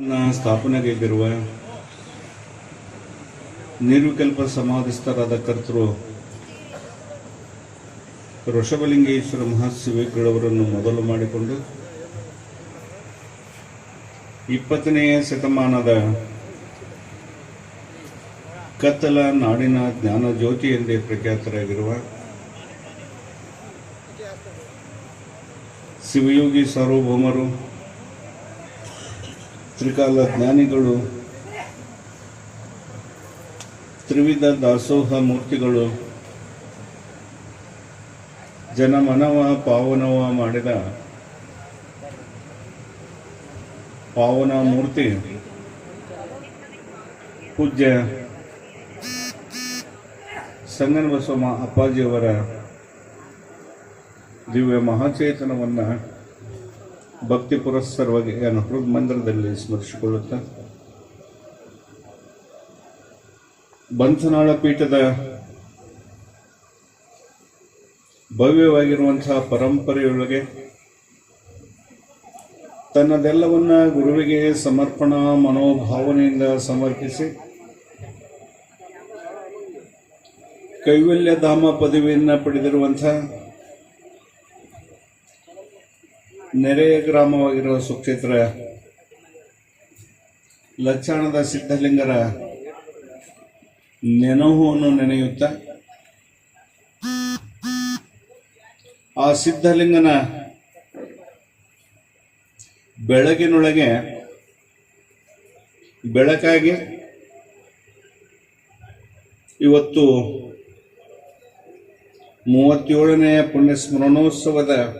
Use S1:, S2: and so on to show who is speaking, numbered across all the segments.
S1: ಸ್ಥಾಪನೆಗೈದಿರುವ ನಿರ್ವಿಕಲ್ಪ ಸಮಾಧಿಸ್ಥರಾದ ಕರ್ತರು ಋಷಭಲಿಂಗೇಶ್ವರ ಮಹಾಶಿವೇಗಳವರನ್ನು ಮೊದಲು ಮಾಡಿಕೊಂಡು ಇಪ್ಪತ್ತನೆಯ ಶತಮಾನದ ಕತ್ತಲ ನಾಡಿನ ಜ್ಞಾನ ಜ್ಯೋತಿ ಎಂದೇ ಪ್ರಖ್ಯಾತರಾಗಿರುವ ಶಿವಯೋಗಿ ಸಾರ್ವಭೌಮರು ತ್ರಿಕಾಲ ಜ್ಞಾನಿಗಳು, ತ್ರಿವಿಧ ದಾಸೋಹ ಮೂರ್ತಿಗಳು, ಜನಮನವ ಪಾವನವ ಮಾಡಿದ ಪಾವನ ಮೂರ್ತಿ, ಪೂಜ್ಯ ಸಂಗನ ಬಸವ ಅಪ್ಪಾಜಿಯವರ ದಿವ್ಯ ಮಹಾಚೇತನವನ್ನು ಭಕ್ತಿ ಪುರಸ್ಸರವಾಗಿ ಏನು ಹೃದ್ ಮಂದಿರದಲ್ಲಿ ಸ್ಮರಿಸಿಕೊಳ್ಳುತ್ತಾ? ಬಂಚನಾಳ ಪೀಠದ ಭವ್ಯವಾಗಿರುವಂತಹ ಪರಂಪರೆಯೊಳಗೆ ತನ್ನದೆಲ್ಲವನ್ನ ಗುರುವಿಗೆ ಸಮರ್ಪಣಾ ಮನೋಭಾವನೆಯಿಂದ ಸಮರ್ಪಿಸಿ ಕೈವಲ್ಯ ಧಾಮ ಪದವಿಯನ್ನು ಪಡೆದಿರುವಂತಹ ನೆರೆಯ ಗ್ರಾಮವಾಗಿರುವ ಸುಕ್ಷೇತ್ರ ಲಕ್ಷಣದ ಸಿದ್ಧಲಿಂಗರ ನೆನಹುವನ್ನು ನೆನೆಯುತ್ತ ಆ ಸಿದ್ಧಲಿಂಗನ ಬೆಳಗಿನೊಳಗೆ ಬೆಳಕಾಗಿ ಇವತ್ತು ಮೂವತ್ತೇಳನೆಯ ಪುಣ್ಯ ಸ್ಮರಣೋತ್ಸವದ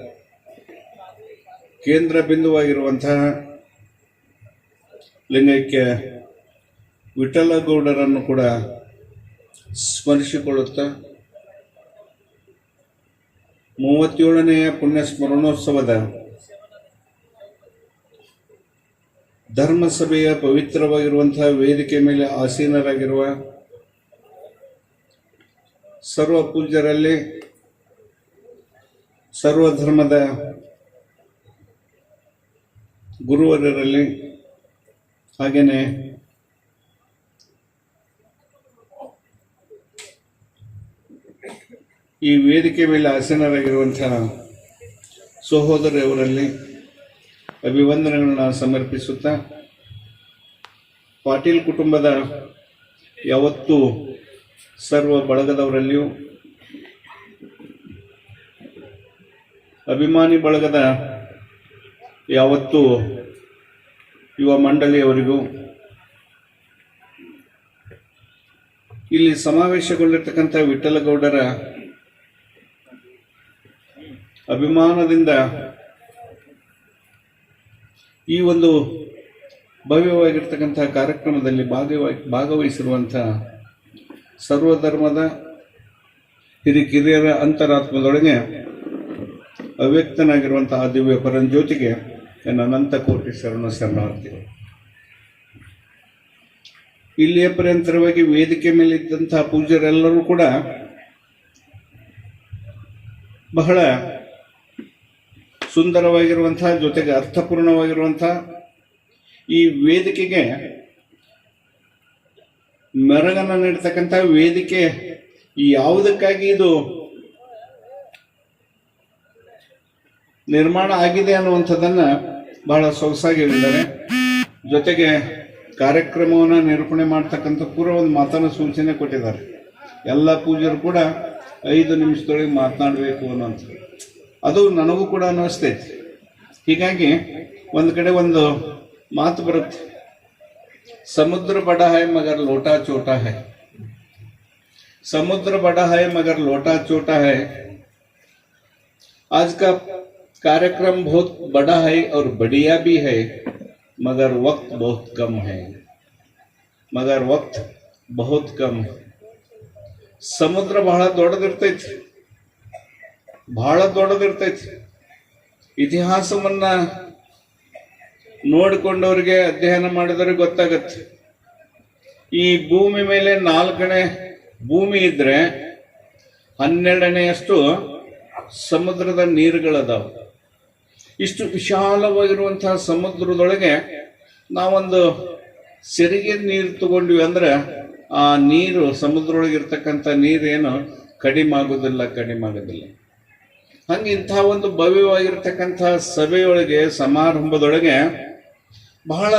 S1: ಕೇಂದ್ರ ಬಿಂದುವಾಗಿರುವಂತಹ ಲಿಂಗೈಕ್ಯ ವಿಠಲಗೌಡರನ್ನು ಕೂಡ ಸ್ಮರಿಸಿಕೊಳ್ಳುತ್ತಾ ಮೂವತ್ತೇಳನೆಯ ಪುಣ್ಯ ಸ್ಮರಣೋತ್ಸವದ ಧರ್ಮಸಭೆಯ ಪವಿತ್ರವಾಗಿರುವಂತಹ ವೇದಿಕೆ ಮೇಲೆ ಆಸೀನರಾಗಿರುವ ಸರ್ವ ಪೂಜ್ಯರಲ್ಲಿ ಸರ್ವಧರ್ಮದ ಗುರುವರರಲ್ಲಿ ಹಾಗೆಯೇ ಈ ವೇದಿಕೆ ಮೇಲೆ ಆಸೀನರಾಗಿರುವಂಥ ಸಹೋದರಿಯವರಲ್ಲಿ ಅಭಿವಂದನೆಗಳನ್ನ ಸಮರ್ಪಿಸುತ್ತಾ ಪಾಟೀಲ್ ಕುಟುಂಬದ ಯಾವತ್ತೂ ಸರ್ವ ಬಳಗದವರಲ್ಲಿಯೂ ಅಭಿಮಾನಿ ಬಳಗದ ಯಾವತ್ತೂ ಯುವ ಮಂಡಳಿಯವರಿಗೂ ಇಲ್ಲಿ ಸಮಾವೇಶಗೊಂಡಿರ್ತಕ್ಕಂಥ ವಿಠಲಗೌಡರ ಅಭಿಮಾನದಿಂದ ಈ ಒಂದು ಭವ್ಯವಾಗಿರ್ತಕ್ಕಂಥ ಕಾರ್ಯಕ್ರಮದಲ್ಲಿ ಭಾಗವಾಗಿ ಭಾಗವಹಿಸಿರುವಂಥ ಸರ್ವಧರ್ಮದ ಹಿರಿಕಿರಿಯರ ಅಂತರಾತ್ಮದೊಳಗೆ ಅವ್ಯಕ್ತನಾಗಿರುವಂತಹ ದಿವ್ಯ ಪರಂಜ್ಯೋತಿಗೆ ನನ್ನ ಅನಂತ ಕೋಟಿ ಶರಣ ಶರಣಾರ್ಥಿಗಳು ಇಲ್ಲಿಯ ಪರ್ಯಂತರವಾಗಿ ವೇದಿಕೆ ಮೇಲೆ ಇದ್ದಂತಹ ಪೂಜ್ಯರೆಲ್ಲರೂ ಕೂಡ ಬಹಳ ಸುಂದರವಾಗಿರುವಂತಹ ಜೊತೆಗೆ ಅರ್ಥಪೂರ್ಣವಾಗಿರುವಂತಹ ಈ ವೇದಿಕೆಗೆ ಮೆರಗನ್ನು ನೀಡ್ತಕ್ಕಂಥ ವೇದಿಕೆ ಯಾವುದಕ್ಕಾಗಿ ಇದು ನಿರ್ಮಾಣ ಆಗಿದೆ ಅನ್ನುವಂಥದ್ದನ್ನ ಬಹಳ ಸೊಗಸಾಗಿ ಹೇಳಿದ್ದಾರೆ ಜೊತೆಗೆ ಕಾರ್ಯಕ್ರಮವನ್ನು ನಿರೂಪಣೆ ಮಾಡ್ತಕ್ಕಂಥ ಪೂರ್ವ ಒಂದು ಮಾತನ್ನ ಸೂಚನೆ ಕೊಟ್ಟಿದ್ದಾರೆ ಎಲ್ಲ ಪೂಜರು ಕೂಡ ಐದು ನಿಮಿಷದೊಳಗೆ ಮಾತನಾಡಬೇಕು ಅನ್ನೋಂಥ ಅದು ನನಗೂ ಕೂಡ ಅನ್ನಿಸ್ತೈತಿ ಹೀಗಾಗಿ ಒಂದು ಕಡೆ ಒಂದು ಮಾತು ಬರುತ್ತೆ ಸಮುದ್ರ ಬಡ ಹೈ ಮಗರ್ ಲೋಟಾ ಚೋಟಾ ಹೈ समुद्र बड़ा है मगर लोटा छोटा है आज का कार्यक्रम बहुत बड़ा है और बढ़िया भी है मगर वक्त बहुत कम है मगर वक्त बहुत कम है ಸಮುದ್ರ ಬಹಳ ದೊಡ್ಡದಿರ್ತೈತಿ ಬಹಳ ದೊಡ್ಡದಿರ್ತೈತಿ ಇತಿಹಾಸವನ್ನ ನೋಡಿಕೊಂಡವರಿಗೆ ಅಧ್ಯಯನ ಮಾಡಿದವ್ರಿಗೆ ಗೊತ್ತಾಗತ್ತೆ ಈ ಭೂಮಿ ಮೇಲೆ ನಾಲ್ಕನೇ ಭೂಮಿ ಇದ್ರೆ ಹನ್ನೆರಡನೆಯಷ್ಟು ಸಮುದ್ರದ ನೀರುಗಳದಾವ ಇಷ್ಟು ವಿಶಾಲವಾಗಿರುವಂತಹ ಸಮುದ್ರದೊಳಗೆ ನಾವೊಂದು ಸೆರಿಗೆ ನೀರು ತಗೊಂಡ್ವಿ ಅಂದ್ರೆ ಆ ನೀರು ಸಮುದ್ರೊಳಗಿರ್ತಕ್ಕಂಥ ನೀರೇನು ಕಡಿಮೆ ಆಗೋದಿಲ್ಲ ಕಡಿಮೆ ಆಗೋದಿಲ್ಲ ಹಂಗೆ ಇಂಥ ಒಂದು ಭವ್ಯವಾಗಿರ್ತಕ್ಕಂಥ ಸಭೆಯೊಳಗೆ, ಸಮಾರಂಭದೊಳಗೆ ಬಹಳ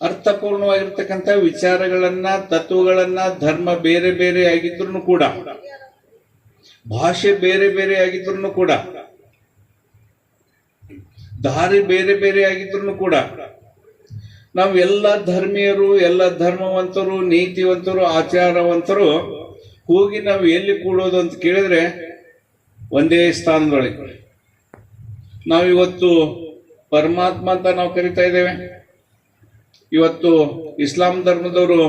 S1: ಅರ್ಥಪೂರ್ಣವಾಗಿರ್ತಕ್ಕಂಥ ವಿಚಾರಗಳನ್ನ, ತತ್ವಗಳನ್ನ, ಧರ್ಮ ಬೇರೆ ಬೇರೆ ಆಗಿದ್ರು ಕೂಡ, ಭಾಷೆ ಬೇರೆ ಬೇರೆ ಆಗಿದ್ರು ಕೂಡ ದಾರಿ ಬೇರೆ ಬೇರೆ ಆಗಿದ್ರು ಕೂಡ ನಾವು ಎಲ್ಲ ಧರ್ಮೀಯರು, ಎಲ್ಲ ಧರ್ಮವಂತರು, ನೀತಿವಂತರು, ಆಚಾರವಂತರು ಹೋಗಿ ನಾವು ಎಲ್ಲಿ ಕೂಡೋದು ಅಂತ ಕೇಳಿದ್ರೆ ಒಂದೇ ಸ್ಥಾನದೊಳಗೆ. ನಾವಿವತ್ತು ಪರಮಾತ್ಮ ಅಂತ ನಾವು ಕರಿತಾ ಇದ್ದೇವೆ. ಇವತ್ತು ಇಸ್ಲಾಂ ಧರ್ಮದವರು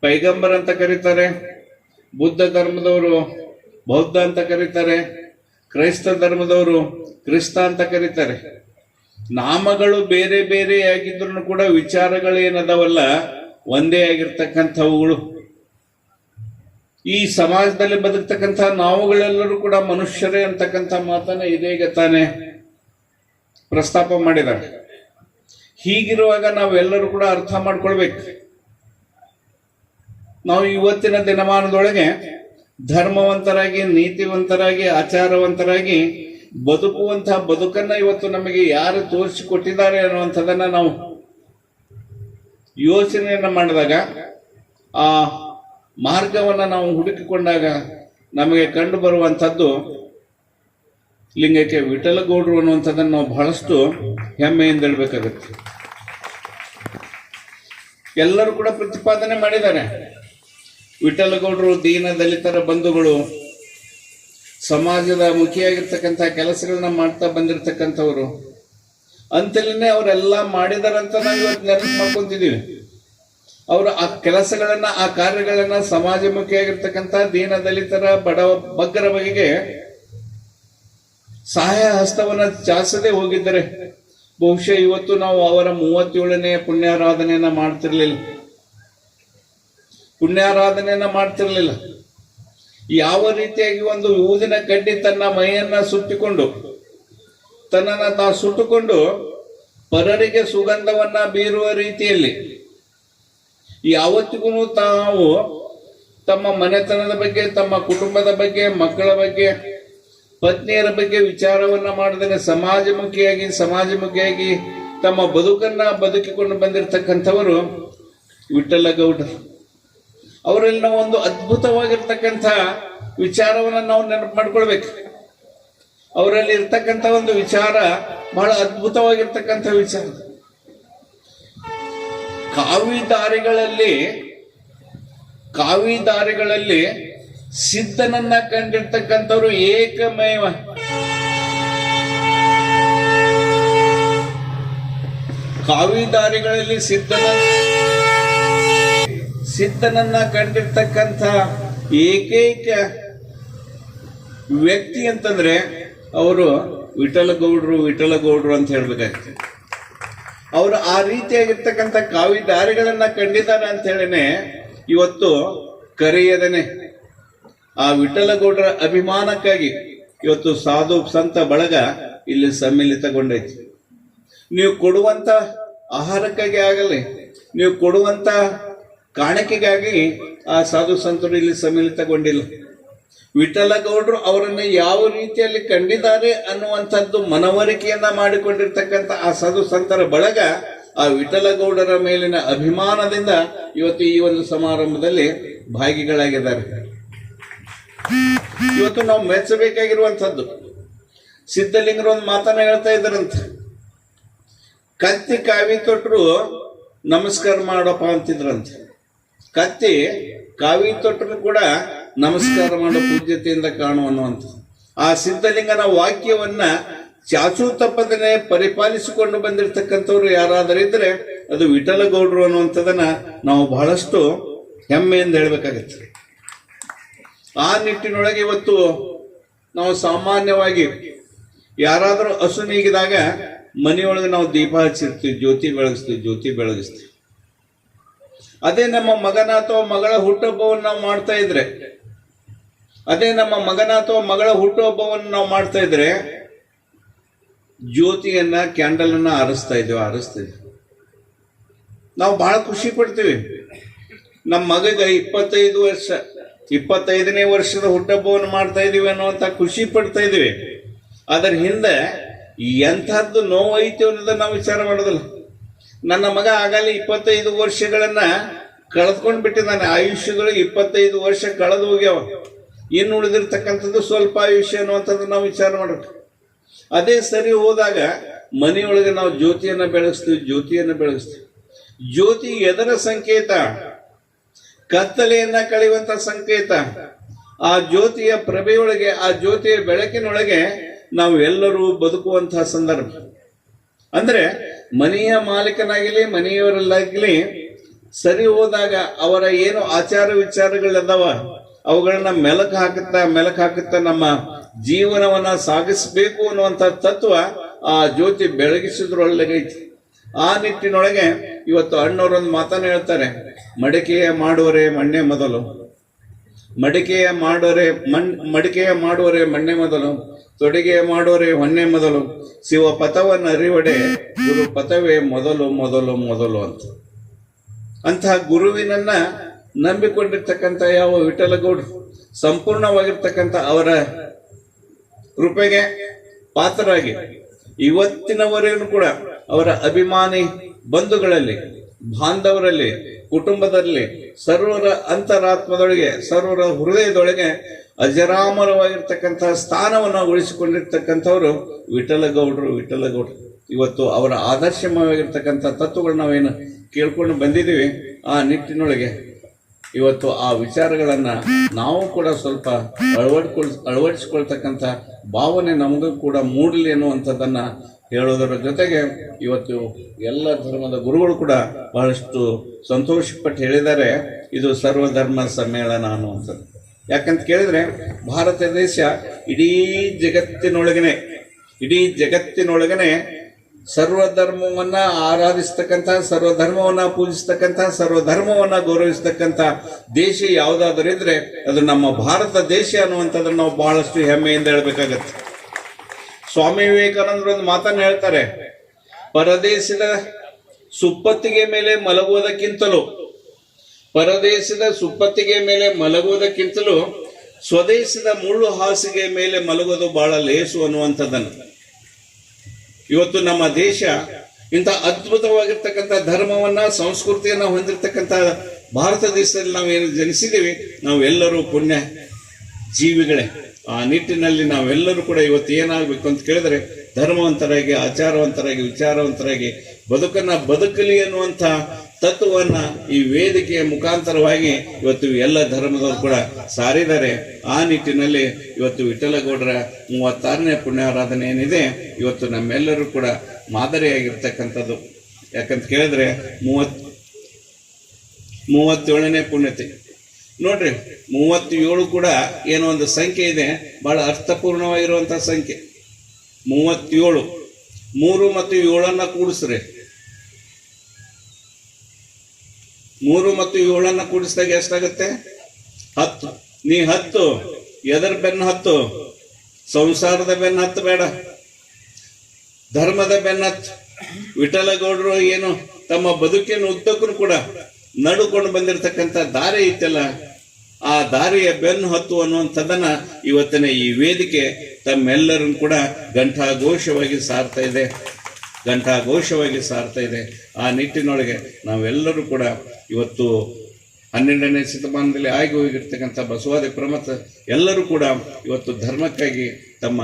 S1: ಪೈಗಂಬರ್ ಅಂತ ಕರೀತಾರೆ. ಬುದ್ಧ ಧರ್ಮದವರು ಬೌದ್ಧ ಅಂತ ಕರೀತಾರೆ. ಕ್ರೈಸ್ತ ಧರ್ಮದವರು ಕ್ರಿಸ್ತ ಅಂತ ಕರೀತಾರೆ. ನಾಮಗಳು ಬೇರೆ ಬೇರೆ ಆಗಿದ್ರು ಕೂಡ ವಿಚಾರಗಳು ಏನದಾವಲ್ಲ ಒಂದೇ ಆಗಿರ್ತಕ್ಕಂಥವುಗಳು. ಈ ಸಮಾಜದಲ್ಲಿ ಬದುಕ್ತಕ್ಕಂಥ ನಾವುಗಳೆಲ್ಲರೂ ಕೂಡ ಮನುಷ್ಯರೇ ಅಂತಕ್ಕಂಥ ಮಾತನ್ನ ಇದೀಗ ತಾನೆ ಪ್ರಸ್ತಾಪ ಮಾಡಿದ್ದಾರೆ. ಹೀಗಿರುವಾಗ ನಾವೆಲ್ಲರೂ ಕೂಡ ಅರ್ಥ ಮಾಡ್ಕೊಳ್ಬೇಕು. ನಾವು ಇವತ್ತಿನ ದಿನಮಾನದೊಳಗೆ ಧರ್ಮವಂತರಾಗಿ, ನೀತಿವಂತರಾಗಿ, ಆಚಾರವಂತರಾಗಿ ಬದುಕುವಂತಹ ಬದುಕನ್ನ ಇವತ್ತು ನಮಗೆ ಯಾರು ತೋರಿಸಿಕೊಟ್ಟಿದ್ದಾರೆ ಅನ್ನುವಂಥದ್ದನ್ನ ನಾವು ಯೋಚನೆಯನ್ನ ಮಾಡಿದಾಗ, ಆ ಮಾರ್ಗವನ್ನ ನಾವು ಹುಡುಕಿಕೊಂಡಾಗ ನಮಗೆ ಕಂಡು ಬರುವಂಥದ್ದು ಲಿಂಗಕ್ಕೆ ವಿಠಲಗೌಡರು ಅನ್ನುವಂಥದ್ದನ್ನು ನಾವು ಬಹಳಷ್ಟು ಹೆಮ್ಮೆಯಿಂದ ಹೇಳ್ಬೇಕಾಗುತ್ತೆ. ಎಲ್ಲರೂ ಕೂಡ ಪ್ರತಿಪಾದನೆ ಮಾಡಿದ್ದಾರೆ. ವಿಠಲಗೌಡರು ದೀನ ದಲಿತರ ಬಂಧುಗಳು, ಸಮಾಜದ ಮುಖಿಯಾಗಿರ್ತಕ್ಕಂಥ ಕೆಲಸಗಳನ್ನ ಮಾಡ್ತಾ ಬಂದಿರತಕ್ಕಂಥವ್ರು ಅಂತಲೇ ಅವರೆಲ್ಲ ಮಾಡಿದಾರಂತ ನಾವು ಇವತ್ತು ನೆನಪು ಮಾಡ್ಕೊತಿದ್ದೀವಿ ಅವರು ಆ ಕೆಲಸಗಳನ್ನ, ಆ ಕಾರ್ಯಗಳನ್ನ ಸಮಾಜಮುಖಿಯಾಗಿರ್ತಕ್ಕಂಥ ದೀನ ದಲಿತರ ಬಡ ಬಗ್ಗರ ಬಗೆಗೆ ಸಹಾಯ ಹಸ್ತವನ್ನ ಚಾಚದೆ ಹೋಗಿದ್ದಾರೆ. ಬಹುಶಃ ಇವತ್ತು ನಾವು ಅವರ ಮೂವತ್ತೇಳನೇ ಪುಣ್ಯಾರಾಧನೆಯನ್ನ ಮಾಡ್ತಿರ್ಲಿಲ್ಲ. ಪುಣ್ಯಾರಾಧನೆಯನ್ನ ಮಾಡ್ತಿರ್ಲಿಲ್ಲ. ಯಾವ ರೀತಿಯಾಗಿ ಒಂದು ಊದಿನ ಕಡ್ಡಿ ತನ್ನ ಮೈಯನ್ನ ಸುಟ್ಟಿಕೊಂಡು ತನ್ನನ್ನ ತಾ ಸುಟ್ಟುಕೊಂಡು ಪರರಿಗೆ ಸುಗಂಧವನ್ನ ಬೀರುವ ರೀತಿಯಲ್ಲಿ ಯಾವತ್ತಿಗೂ ತಾವು ತಮ್ಮ ಮನೆತನದ ಬಗ್ಗೆ, ತಮ್ಮ ಕುಟುಂಬದ ಬಗ್ಗೆ, ಮಕ್ಕಳ ಬಗ್ಗೆ, ಪತ್ನಿಯರ ಬಗ್ಗೆ ವಿಚಾರವನ್ನ ಮಾಡಿದರೆ ಸಮಾಜಮುಖಿಯಾಗಿ ಸಮಾಜಮುಖಿಯಾಗಿ ತಮ್ಮ ಬದುಕನ್ನ ಬದುಕಿಕೊಂಡು ಬಂದಿರತಕ್ಕಂಥವರು ವಿಠಲ ಗೌಡರು. ಅವರಲ್ಲಿ ನಾವು ಒಂದು ಅದ್ಭುತವಾಗಿರ್ತಕ್ಕಂಥ ವಿಚಾರವನ್ನು ನಾವು ನೆನಪು ಮಾಡ್ಕೊಳ್ಬೇಕು. ಅವರಲ್ಲಿ ಇರ್ತಕ್ಕಂಥ ಒಂದು ವಿಚಾರ ಬಹಳ ಅದ್ಭುತವಾಗಿರ್ತಕ್ಕಂಥ ವಿಚಾರ. ಕಾವಿದಾರಿಗಳಲ್ಲಿ ಕಾವಿದಾರಿಗಳಲ್ಲಿ ಸಿದ್ಧನನ್ನ ಕಂಡಿರ್ತಕ್ಕಂಥವ್ರು ಏಕಮೇವ. ಕಾವಿದಾರಿಗಳಲ್ಲಿ ಸಿದ್ಧನ ಸಿದ್ಧನನ್ನ ಕಂಡಿರ್ತಕ್ಕಂಥ ಏಕೈಕ ವ್ಯಕ್ತಿ ಅಂತಂದ್ರೆ ಅವರು ವಿಠಲಗೌಡರು ವಿಠಲಗೌಡರು ಅಂತ ಹೇಳ್ಬೇಕಾಗ್ತದೆ ಅವರು ಆ ರೀತಿಯಾಗಿರ್ತಕ್ಕಂಥ ಕಾವಿದಾರಿಗಳನ್ನ ಕಂಡಿದ್ದಾರೆ ಅಂತ ಹೇಳಿನೇ ಇವತ್ತು ಕರೆಯದನೆ. ಆ ವಿಠಲಗೌಡರ ಅಭಿಮಾನಕ್ಕಾಗಿ ಇವತ್ತು ಸಾಧು ಸಂತ ಬಳಗ ಇಲ್ಲಿ ಸಮ್ಮಿಲಿತಗೊಂಡೈತಿ. ನೀವು ಕೊಡುವಂತ ಆಹಾರಕ್ಕಾಗಿ ಆಗಲಿ, ನೀವು ಕೊಡುವಂತ ಕಾಣಿಕೆಗಾಗಿ ಆ ಸಾಧು ಸಂತರು ಇಲ್ಲಿ ಸಮ್ಮಿಲಿತಗೊಂಡಿಲ್ಲ. ವಿಠಲಗೌಡರು ಅವರನ್ನು ಯಾವ ರೀತಿಯಲ್ಲಿ ಕಂಡಿದ್ದಾರೆ ಅನ್ನುವಂಥದ್ದು ಮನವರಿಕೆಯನ್ನ ಮಾಡಿಕೊಂಡಿರ್ತಕ್ಕಂಥ ಆ ಸಾಧು ಸಂತರ ಬಳಗ ಆ ವಿಠಲಗೌಡರ ಮೇಲಿನ ಅಭಿಮಾನದಿಂದ ಇವತ್ತು ಈ ಒಂದು ಸಮಾರಂಭದಲ್ಲಿ ಭಾಗಿಗಳಾಗಿದ್ದಾರೆ. ಇವತ್ತು ನಾವು ಮೆಚ್ಚಬೇಕಾಗಿರುವಂಥದ್ದು ಸಿದ್ಧಲಿಂಗರು ಒಂದು ಮಾತನ್ನ ಹೇಳ್ತಾ ಇದ್ದಾರಂತೆ. ಕತ್ತಿ ಕಾವಿ ತೊಟ್ಟರು ನಮಸ್ಕಾರ ಮಾಡಪ್ಪ ಅಂತಿದ್ರಂತೆ. ಕತ್ತಿ ಕಾವಿ ತೊಟ್ಟರು ಕೂಡ ನಮಸ್ಕಾರ ಮಾಡೋ ಪೂಜ್ಯತೆಯಿಂದ ಕಾಣುವ ಅನ್ನುವಂಥ ಆ ಸಿದ್ಧಲಿಂಗನ ವಾಕ್ಯವನ್ನ ಚಾಚು ತಪ್ಪದನೆ ಪರಿಪಾಲಿಸಿಕೊಂಡು ಬಂದಿರತಕ್ಕಂಥವ್ರು ಯಾರಾದರಿದ್ರೆ ಅದು ವಿಠಲಗೌಡರು ಅನ್ನುವಂಥದ್ದನ್ನ ನಾವು ಬಹಳಷ್ಟು ಹೆಮ್ಮೆಯಿಂದ ಹೇಳ್ಬೇಕಾಗತ್ತೆ. ಆ ನಿಟ್ಟಿನೊಳಗೆ ಇವತ್ತು ನಾವು ಸಾಮಾನ್ಯವಾಗಿ ಯಾರಾದರೂ ಹಸು ನೀಗಿದಾಗ ಮನೆಯೊಳಗೆ ನಾವು ದೀಪ ಹಚ್ಚಿರ್ತೀವಿ, ಜ್ಯೋತಿ ಬೆಳಗಿಸ್ತೀವಿ ಜ್ಯೋತಿ ಬೆಳಗಿಸ್ತೀವಿ. ಅದೇ ನಮ್ಮ ಮಗನ ಅಥವಾ ಮಗಳ ಹುಟ್ಟುಹಬ್ಬವನ್ನು ನಾವು ಮಾಡ್ತಾ ಇದ್ರೆ. ಅದೇ ನಮ್ಮ ಮಗನ ಅಥವಾ ಮಗಳ ಹುಟ್ಟುಹಬ್ಬವನ್ನು ನಾವು ಮಾಡ್ತಾ ಇದ್ರೆ ಜ್ಯೋತಿಯನ್ನ ಕ್ಯಾಂಡಲ್ ಅನ್ನ ಆರಿಸ್ತಾ ಇದ್ದೇವೆ, ಆರಿಸ್ತಾ ನಾವು ಬಹಳ ಖುಷಿ ಪಡ್ತೀವಿ. ನಮ್ಮ ಮಗಗೆ ಇಪ್ಪತ್ತೈದು ವರ್ಷ, ಇಪ್ಪತ್ತೈದನೇ ವರ್ಷದ ಹುಟ್ಟಹಬ್ಬವನ್ನು ಮಾಡ್ತಾ ಇದೀವಿ ಅನ್ನುವಂತ ಖುಷಿ ಪಡ್ತಾ ಇದೀವಿ ಅದರ ಹಿಂದೆ ಎಂಥದ್ದು ನೋವು ಐತಿ ಅನ್ನೋದನ್ನ ನಾವು ವಿಚಾರ ಮಾಡೋದಿಲ್ಲ. ನನ್ನ ಮಗ ಆಗಲಿ ಇಪ್ಪತ್ತೈದು ವರ್ಷಗಳನ್ನ ಕಳೆದ್ಕೊಂಡು ಬಿಟ್ಟಿದ್ದಾನೆ. ಆಯುಷ್ಯಗಳು ಇಪ್ಪತ್ತೈದು ವರ್ಷ ಕಳೆದು ಹೋಗ್ಯಾವ. ಇನ್ನು ಉಳಿದಿರ್ತಕ್ಕಂಥದ್ದು ಸ್ವಲ್ಪ ಆಯುಷ್ಯ ಅನ್ನುವಂಥದ್ದು ನಾವು ವಿಚಾರ ಮಾಡಬೇಕು. ಅದೇ ಸರಿ ಹೋದಾಗ ಮನೆಯೊಳಗೆ ನಾವು ಜ್ಯೋತಿಯನ್ನು ಬೆಳೆಸ್ತೀವಿ ಜ್ಯೋತಿಯನ್ನು ಬೆಳೆಸ್ತೀವಿ ಜ್ಯೋತಿ ಎದರ ಸಂಕೇತ? ಕತ್ತಲೆಯನ್ನ ಕಳೆಯುವಂತ ಸಂಕೇತ. ಆ ಜ್ಯೋತಿಯ ಪ್ರಭೆಯೊಳಗೆ, ಆ ಜ್ಯೋತಿಯ ಬೆಳಕಿನೊಳಗೆ ನಾವು ಎಲ್ಲರೂ ಬದುಕುವಂತಹ ಸಂದರ್ಭ. ಅಂದ್ರೆ ಮನೆಯ ಮಾಲೀಕನಾಗಲಿ, ಮನೆಯವರಲ್ಲಾಗಲಿ ಸರಿ ಹೋದಾಗ ಅವರ ಏನು ಆಚಾರ ವಿಚಾರಗಳದಾವ ಅವುಗಳನ್ನ ಮೆಲಕ್ ಹಾಕುತ್ತಾ ಮೆಲಕ್ ಹಾಕುತ್ತಾ ನಮ್ಮ ಜೀವನವನ್ನ ಸಾಗಿಸಬೇಕು ಅನ್ನುವಂತ ತತ್ವ ಆ ಜ್ಯೋತಿ ಬೆಳಗಿಸಿದ್ರೊಳಗೈತಿ ಆ ನಿಟ್ಟಿನೊಳಗೆ ಇವತ್ತು ಅಣ್ಣವರೊಂದು ಮಾತನ್ನು ಹೇಳ್ತಾರೆ, ಮಡಿಕೆಯ ಮಾಡುವರೆ ಮಣ್ಣೆ ಮೊದಲು. ಮಡಿಕೆಯ ಮಾಡೋರೆ ಮಣ್, ಮಡಿಕೆಯ ಮಾಡುವರೆ ಮಣ್ಣೆ ಮೊದಲು, ತೊಡಿಗೆಯ ಮಾಡೋರೆ ಹೊನ್ನೆ ಮೊದಲು, ಶಿವ ಪಥವನ್ನು ಅರಿವಡೆ, ಗುರು ಪಥವೇ ಮೊದಲು ಮೊದಲು ಮೊದಲು ಅಂತ. ಅಂತಹ ಗುರುವಿನನ್ನ ನಂಬಿಕೊಂಡಿರ್ತಕ್ಕಂಥ ಯಾವ ವಿಠಲಗೌಡರು ಸಂಪೂರ್ಣವಾಗಿರ್ತಕ್ಕಂಥ ಅವರ ಕೃಪೆಗೆ ಪಾತ್ರರಾಗಿ ಇವತ್ತಿನವರೆಗೂ ಕೂಡ ಅವರ ಅಭಿಮಾನಿ ಬಂಧುಗಳಲ್ಲಿ, ಬಾಂಧವರಲ್ಲಿ ಕುಟುಂಬದಲ್ಲಿ ಸರ್ವರ ಅಂತರಾತ್ಮದೊಳಗೆ, ಸರ್ವರ ಹೃದಯದೊಳಗೆ ಅಜರಾಮರವಾಗಿರ್ತಕ್ಕಂತಹ ಸ್ಥಾನವನ್ನು ಉಳಿಸಿಕೊಂಡಿರ್ತಕ್ಕಂಥವ್ರು ವಿಠಲಗೌಡರು ವಿಠಲಗೌಡರು. ಇವತ್ತು ಅವರ ಆದರ್ಶಮವಾಗಿರ್ತಕ್ಕಂಥ ತತ್ವಗಳು ನಾವೇನು ಕೇಳ್ಕೊಂಡು ಬಂದಿದ್ದೀವಿ, ಆ ನಿಟ್ಟಿನೊಳಗೆ ಇವತ್ತು ಆ ವಿಚಾರಗಳನ್ನು ನಾವು ಕೂಡ ಸ್ವಲ್ಪ ಅಳವಡಿಕೊಳ್, ಅಳವಡಿಸ್ಕೊಳ್ತಕ್ಕಂಥ ಭಾವನೆ ನಮಗೂ ಕೂಡ ಮೂಡಲಿ ಅನ್ನುವಂಥದ್ದನ್ನ ಹೇಳೋದರ ಜೊತೆಗೆ ಇವತ್ತು ಎಲ್ಲ ಧರ್ಮದ ಗುರುಗಳು ಕೂಡ ಬಹಳಷ್ಟು ಸಂತೋಷಪಟ್ಟು ಹೇಳಿದ್ದಾರೆ, ಇದು ಸರ್ವಧರ್ಮ ಸಮ್ಮೇಳನ ಅನ್ನುವಂಥದ್ದು. ಯಾಕಂತ ಕೇಳಿದ್ರೆ, ಭಾರತ ದೇಶ ಇಡೀ ಜಗತ್ತಿನೊಳಗನೆ ಇಡೀ ಜಗತ್ತಿನೊಳಗನೆ ಸರ್ವಧರ್ಮವನ್ನು ಆರಾಧಿಸ್ತಕ್ಕಂಥ, ಸರ್ವಧರ್ಮವನ್ನು ಪೂಜಿಸ್ತಕ್ಕಂಥ, ಸರ್ವಧರ್ಮವನ್ನು ಗೌರವಿಸ್ತಕ್ಕಂಥ ದೇಶ ಯಾವುದಾದ್ರೂ ಇದ್ರೆ ಅದು ನಮ್ಮ ಭಾರತ ದೇಶ ಅನ್ನುವಂಥದ್ದನ್ನು ನಾವು ಬಹಳಷ್ಟು ಹೆಮ್ಮೆಯಿಂದ ಹೇಳ್ಬೇಕಾಗತ್ತೆ. ಸ್ವಾಮಿ ವಿವೇಕಾನಂದರು ಒಂದು ಮಾತನ್ನು ಹೇಳ್ತಾರೆ. ಪರದೇಶದ ಸುಪ್ಪತ್ತಿಗೆ ಮೇಲೆ ಮಲಗುವುದಕ್ಕಿಂತಲೂ, ಪರದೇಶದ ಸುಪ್ಪತ್ತಿಗೆ ಮೇಲೆ ಮಲಗುವುದಕ್ಕಿಂತಲೂ, ಸ್ವದೇಶದ ಮುಳ್ಳು ಹಾಸಿಗೆ ಮೇಲೆ ಮಲಗೋದು ಬಹಳ ಲೇಸು ಅನ್ನುವಂಥದ್ದನ್ನು. ಇವತ್ತು ನಮ್ಮ ದೇಶ ಇಂಥ ಅದ್ಭುತವಾಗಿರ್ತಕ್ಕಂಥ ಧರ್ಮವನ್ನ, ಸಂಸ್ಕೃತಿಯನ್ನ ಹೊಂದಿರತಕ್ಕಂಥ ಭಾರತ ದೇಶದಲ್ಲಿ ನಾವು ಏನು ಜನಿಸಿದ್ದೀವಿ, ನಾವೆಲ್ಲರೂ ಪುಣ್ಯ ಜೀವಿಗಳೇ. ಆ ನಿಟ್ಟಿನಲ್ಲಿ ನಾವೆಲ್ಲರೂ ಕೂಡ ಇವತ್ತು ಏನಾಗಬೇಕು ಅಂತ ಕೇಳಿದ್ರೆ ಧರ್ಮವಂತರಾಗಿ, ಆಚಾರವಂತರಾಗಿ, ವಿಚಾರವಂತರಾಗಿ ಬದುಕನ್ನು ಬದುಕಲಿ ಅನ್ನುವಂಥ ತತ್ವವನ್ನು ಈ ವೇದಿಕೆಯ ಮುಖಾಂತರವಾಗಿ ಇವತ್ತು ಎಲ್ಲ ಧರ್ಮದವರು ಕೂಡ ಸಾರಿದ್ದಾರೆ. ಆ ನಿಟ್ಟಿನಲ್ಲಿ ಇವತ್ತು ವಿಠಲಗೌಡರ ಮೂವತ್ತಾರನೇ ಪುಣ್ಯಾರಾಧನೆ ಏನಿದೆ, ಇವತ್ತು ನಮ್ಮೆಲ್ಲರೂ ಕೂಡ ಮಾದರಿಯಾಗಿರ್ತಕ್ಕಂಥದ್ದು. ಯಾಕಂತ ಕೇಳಿದ್ರೆ ಮೂವತ್ತು ಮೂವತ್ತೇಳನೇ ಪುಣ್ಯತೆ. ನೋಡ್ರಿ, ಮೂವತ್ತೇಳು ಕೂಡ ಏನೋ ಒಂದು ಸಂಖ್ಯೆ ಇದೆ. ಬಹಳ ಅರ್ಥಪೂರ್ಣವಾಗಿರುವಂಥ ಸಂಖ್ಯೆ. ಮೂವತ್ತೇಳು. ಮೂರು ಮತ್ತು ಏಳನ್ನ ಕೂಡಿಸ್ರಿ. ಮೂರು ಮತ್ತು ಏಳನ್ನ ಕೂಡಿಸಿದಾಗ ಎಷ್ಟಾಗುತ್ತೆ? ಹತ್ತು. ನೀ ಹತ್ತು. ಎದರ್ ಬೆನ್ನು ಹತ್ತು. ಸಂಸಾರದ ಬೆನ್ನು ಹತ್ತು ಬೇಡ. ಧರ್ಮದ ಬೆನ್ನತ್ತು ವಿಠಲಗೌಡರು ಏನು ತಮ್ಮ ಬದುಕಿನ ಉದ್ದಕ್ಕೂ ಕೂಡ ನಡುಕೊಂಡು ಬಂದಿರತಕ್ಕಂತ ದಾರಿ ಇತ್ತಲ್ಲ, ಆ ದಾರಿಯ ಬೆನ್ನು ಹತ್ತು ಅನ್ನುವಂಥದ್ದನ್ನ ಇವತ್ತಿನ ಈ ವೇದಿಕೆ ತಮ್ಮೆಲ್ಲರನ್ನು ಕೂಡ ಘಂಟಾಘೋಷವಾಗಿ ಸಾರ್ತಾ ಇದೆ. ಘಂಟಾಘೋಷವಾಗಿ ಸಾರ್ತಾ ಇದೆ. ಆ ನಿಟ್ಟಿನೊಳಗೆ ನಾವೆಲ್ಲರೂ ಕೂಡ ಇವತ್ತು ಹನ್ನೆರಡನೇ ಶತಮಾನದಲ್ಲಿ ಆಗಿ ಹೋಗಿರ್ತಕ್ಕಂಥ ಬಸವಾದಿ ಪ್ರಮತ ಎಲ್ಲರೂ ಕೂಡ ಇವತ್ತು ಧರ್ಮಕ್ಕಾಗಿ ತಮ್ಮ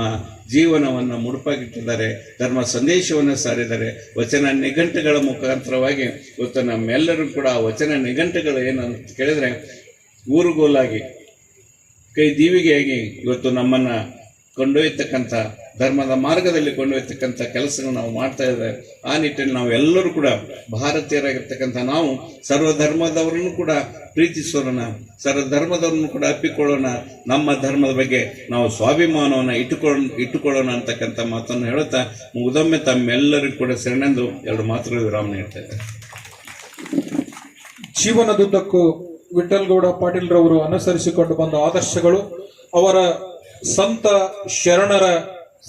S1: ಜೀವನವನ್ನು ಮುಡುಪಾಗಿಟ್ಟಿದ್ದಾರೆ, ಧರ್ಮ ಸಂದೇಶವನ್ನು ಸಾರಿದ್ದಾರೆ. ವಚನ ನಿಘಂಟುಗಳ ಮುಖಾಂತರವಾಗಿ ಇವತ್ತು ನಮ್ಮೆಲ್ಲರೂ ಕೂಡ ಆ ವಚನ ನಿಘಂಟುಗಳು ಏನಂತ ಕೇಳಿದರೆ, ಊರುಗೋಲಾಗಿ, ಕೈ ದೀವಿಗೆಯಾಗಿ ಇವತ್ತು ನಮ್ಮನ್ನು ಕೊಂಡೊಯ್ಯತಕ್ಕಂಥ ಧರ್ಮದ ಮಾರ್ಗದಲ್ಲಿ ಕೊಂಡೊಯ್ಯತಕ್ಕಂಥ ಕೆಲಸಗಳು ನಾವು ಮಾಡ್ತಾ ಇದ್ದೇವೆ. ಆ ನಿಟ್ಟಿನಲ್ಲಿ ನಾವೆಲ್ಲರೂ ಕೂಡ ಭಾರತೀಯರಾಗಿರ್ತಕ್ಕಂಥ ನಾವು ಸರ್ವಧರ್ಮದವರನ್ನು ಕೂಡ ಪ್ರೀತಿಸೋಣ, ಸರ್ವಧರ್ಮದವರನ್ನು ಕೂಡ ಅಪ್ಪಿಕೊಳ್ಳೋಣ, ನಮ್ಮ ಧರ್ಮದ ಬಗ್ಗೆ ನಾವು ಸ್ವಾಭಿಮಾನವನ್ನು ಇಟ್ಟುಕೊಳ್ಳ, ಇಟ್ಟುಕೊಳ್ಳೋಣ ಅಂತಕ್ಕಂಥ ಮಾತನ್ನು ಹೇಳುತ್ತಾ ಮುದೊಮ್ಮೆ ತಮ್ಮೆಲ್ಲರಿಗೂ ಕೂಡ ಶರಣೆಂದು ಎರಡು ಮಾತುಗಳು ವಿರಾಮ ನೀಡ್ತಾ ಇದ್ದಾರೆ
S2: ಜೀವನದುದ್ದಕ್ಕೂ ವಿಠಲ್ಗೌಡ ಪಾಟೀಲ್ರವರು ಅನುಸರಿಸಿಕೊಂಡು ಬಂದ ಆದರ್ಶಗಳು ಅವರ ಸಂತ ಶರಣರ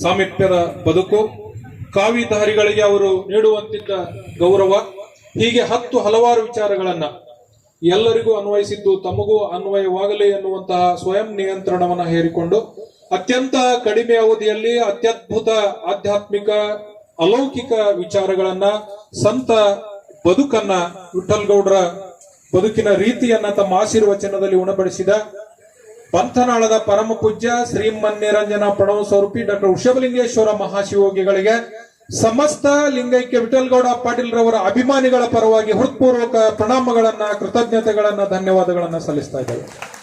S2: ಸಾಮೀಪ್ಯದ ಬದುಕು ಕಾವಿದಾರಿಗಳಿಗೆ ಅವರು ನೀಡುವಂತಿದ್ದ ಗೌರವ, ಹೀಗೆ ಹತ್ತು ಹಲವಾರು ವಿಚಾರಗಳನ್ನ ಎಲ್ಲರಿಗೂ ಅನ್ವಯಿಸಿದ್ದು, ತಮಗೂ ಅನ್ವಯವಾಗಲಿ ಎನ್ನುವಂತಹ ಸ್ವಯಂ ನಿಯಂತ್ರಣವನ್ನ ಹೇರಿಕೊಂಡು, ಅತ್ಯಂತ ಕಡಿಮೆ ಅವಧಿಯಲ್ಲಿ ಅತ್ಯದ್ಭುತ ಆಧ್ಯಾತ್ಮಿಕ ಅಲೌಕಿಕ ವಿಚಾರಗಳನ್ನ, ಸಂತ ಬದುಕನ್ನ ವಿಠಲ್ ಗೌಡ್ರ ಬದುಕಿನ ರೀತಿಯನ್ನ ತಮ್ಮ ಆಶೀರ್ವಚನದಲ್ಲಿ ಉಣಬಡಿಸಿದ ಪಂಥನಾಳದ ಪರಮ ಪೂಜ್ಯ ಶ್ರೀಮನ್ನಿರಂಜನ ಪ್ರಣವ ಸ್ವರೂಪಿ ಡಾಕ್ಟರ್ ವೃಷಭಲಿಂಗೇಶ್ವರ ಮಹಾಶಿವೋಗಿಗಳಿಗೆ ಸಮಸ್ತ ಲಿಂಗೈಕ್ಯ ವಿಠಲ್ಗೌಡ ಪಾಟೀಲ್ ರವರ ಅಭಿಮಾನಿಗಳ ಪರವಾಗಿ ಹೃತ್ಪೂರ್ವಕ ಪ್ರಣಾಮಗಳನ್ನ, ಕೃತಜ್ಞತೆಗಳನ್ನ, ಧನ್ಯವಾದಗಳನ್ನ ಸಲ್ಲಿಸ್ತಾ ಇದ್ದೇವೆ.